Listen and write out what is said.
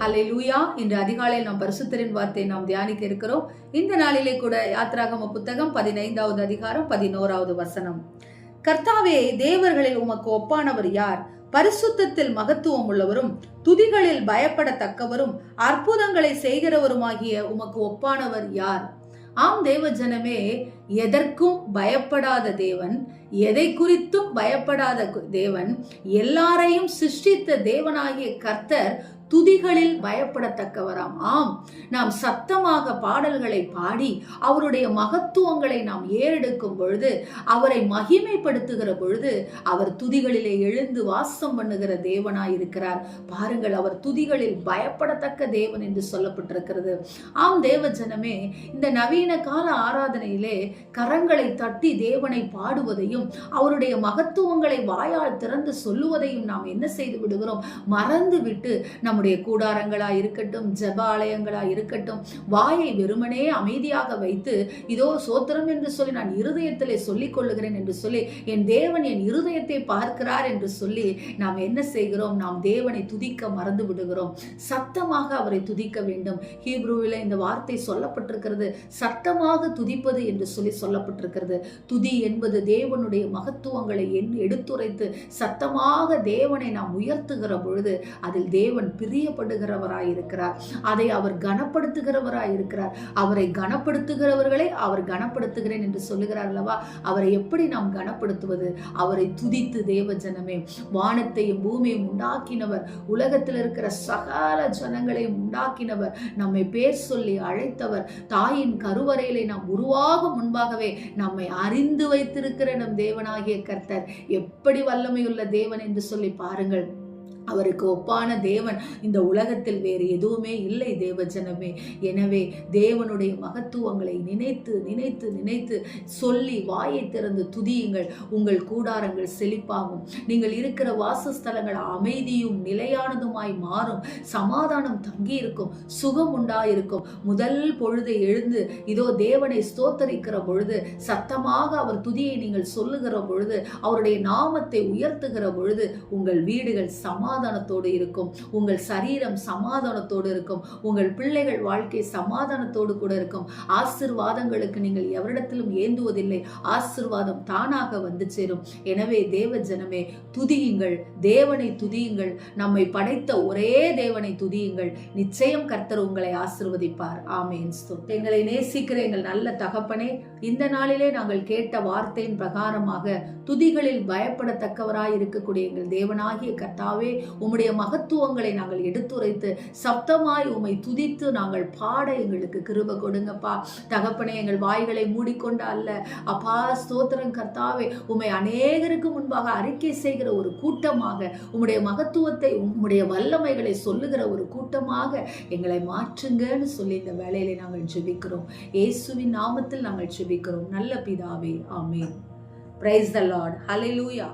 ஹலே லூயா இன்று அதிகாலையில் நாம் பரிசுத்தரின் வார்த்தையை நாம் தியானிக்க இருக்கிறோம். இந்த நாளிலே கூட யாத்ராகம புத்தகம் பதினைந்தாவது அதிகாரம் பதினோராவது வசனம். கர்த்தாவே தேவர்களில் உமக்கு ஒப்பானவர் யார்? பரிசுத்தத்தில் மகத்துவம் உள்ளவரும் துதிகளில் பயப்படத்தக்கவரும் அற்புதங்களை செய்கிறவருமாகிய உமக்கு ஒப்பானவர் யார்? ஆம் தேவ ஜனமே எதற்கும் பயப்படாத தேவன் எதை குறித்தும் பயப்படாத தேவன் எல்லாரையும் சிருஷ்டித்த தேவனாகிய கர்த்தர் துதிகளில் பயப்படத்தக்கவராம். ஆம் நாம் சத்தமாக பாடல்களை பாடி அவருடைய மகத்துவங்களை நாம் ஏறெடுக்கும் பொழுது அவரை மகிமைப்படுத்துகிற பொழுது அவர் துதிகளிலே எழுந்து வாசம் பண்ணுகிற தேவனாய் இருக்கிறார் பாருங்கள் அவர் துதிகளில் பயப்படத்தக்க தேவன் என்று சொல்லப்பட்டிருக்கிறது. ஆம் தேவ ஜனமே இந்த நவீன கால ஆராதனையிலே கரங்களை தட்டி தேவனை பாடுவதையும் அவருடைய மகத்துவங்களை வாயால் திறந்து சொல்லுவதையும் நாம் என்ன செய்து விடுகிறோம்? மறந்து விட்டு நம்முடைய கூடாரங்களா இருக்கட்டும் ஜப ஆலயங்களா இருக்கட்டும் வாயை வெறுமனே அமைதியாக வைத்து இதோ சோத்திரம் என்று சொல்லி நான் இருதயத்திலே சொல்லிக் கொள்ளுகிறேன் என்று சொல்லி என் தேவன் என் இருதயத்தை பார்க்கிறார் என்று சொல்லி நாம் என்ன செய்கிறோம்? நாம் தேவனை துதிக்க மறந்து விடுகிறோம். சத்தமாக அவரை துதிக்க வேண்டும். ஹீப்ரூவில் இந்த வார்த்தை சொல்லப்பட்டிருக்கிறது. சத்தமாக துதிப்பது என்று சொல்லி சொல்லப்பட்டிருக்கிறது. துதி என்பது தேவனுடைய மகத்துவங்களை என் எடுத்துரைத்து சத்தமாக தேவனை நாம் உயர்த்துகிற பொழுது அதில் தேவன் பிரியப்படுகிறவராய் இருக்கிறார். அதை அவர் கனப்படுத்துகிறவராய் இருக்கிறார். அவரை கனப்படுத்துகிறவர்களை அவர் கனப்படுத்துகிறேன் என்று சொல்லுகிறார் அல்லவா? அவரை எப்படி நாம் கனப்படுத்துவது? அவரை துதித்து தேவ ஜனமே வானத்தையும் பூமியையும் உண்டாக்கினவர் உலகத்தில் இருக்கிற சகல ஜனங்களையும் உண்டாக்கினவர் நம்மை பேர் சொல்லி அழைத்தவர் தாயின் கருவறையிலே நாம் உருவாகும் முன்பாகவே நம்மை அறிந்து வைத்திருக்கிற நம் தேவனாகிய கர்த்தர். எப்படி வல்லமையுள்ள தேவன் என்று சொல்லி பாருங்கள். அவருக்கு ஒப்பான தேவன். இந்த உலகத்தில் வேறு எதுவுமே இல்லை தேவஜனமே. எனவே தேவனுடைய மகத்துவங்களை நினைத்து நினைத்து நினைத்து சொல்லி வாயை திறந்து துதியுங்கள். உங்கள் கூடாரங்கள் செழிப்பாகும். நீங்கள் இருக்கிற வாசஸ்தலங்கள் அமைதியும் நிலையானதுமாய் மாறும். சமாதானம் தங்கியிருக்கும். சுகம் உண்டாயிருக்கும். முதல் பொழுது எழுந்து இதோ தேவனை ஸ்தோத்தரிக்கிற பொழுது சத்தமாக அவர் துதியை நீங்கள் சொல்லுகிற பொழுது அவருடைய நாமத்தை உயர்த்துகிற பொழுது உங்கள் வீடுகள் சமா சமாதானத்தோடு இருக்கும். உங்கள் சரீரம் சமாதானத்தோடு இருக்கும். உங்கள் பிள்ளைகள் வாழ்க்கை சமாதானத்தோடு கூட இருக்கும். ஆசிர்வாதங்களுக்கு நீங்கள் எவரிடத்திலும் ஏந்துவதில்லை. ஆசிர்வாதம் தானாக வந்து சேரும். எனவே தேவ ஜனமே துதியுங்கள். தேவனை துதியுங்கள். நம்மை படைத்த ஒரே தேவனை துதியுங்கள். நிச்சயம் கர்த்தர் உங்களை ஆசிர்வதிப்பார். ஆமேன். எங்களை நேசிக்கிற எங்கள் நல்ல தகப்பனே இந்த நாளிலே நாங்கள் கேட்ட வார்த்தையின் பிரகாரமாக துதிகளில் பயப்படத்தக்கவராய் இருக்கக்கூடிய எங்கள் தேவனாகிய கர்த்தாவே உம்முடைய மகத்துவங்களை நாங்கள் எடுத்துரைத்து சப்தமாய் உம்மை துதித்து நாங்கள் பாட எங்களுக்கு கிருப கொடுங்கப்பா. தகப்பனை எங்கள் வாய்களை மூடிக்கொண்ட அல்ல. அப்பா ஸ்தோத்திரம் கர்த்தாவே உம்மை அநேகருக்கு முன்பாக அறிக்கை செய்கிற ஒரு கூட்டமாக உம்முடைய மகத்துவத்தை உம்முடைய வல்லமைகளை சொல்லுகிற ஒரு கூட்டமாக எங்களை மாற்றுங்கன்னு சொல்லி இந்த வேலையில நாங்கள் ஜெபிக்கிறோம். இயேசுவின் நாமத்தில் நாங்கள் ஜெபிக்கிறோம். நல்ல பிதாவே ஆமீன். Praise the Lord hallelujah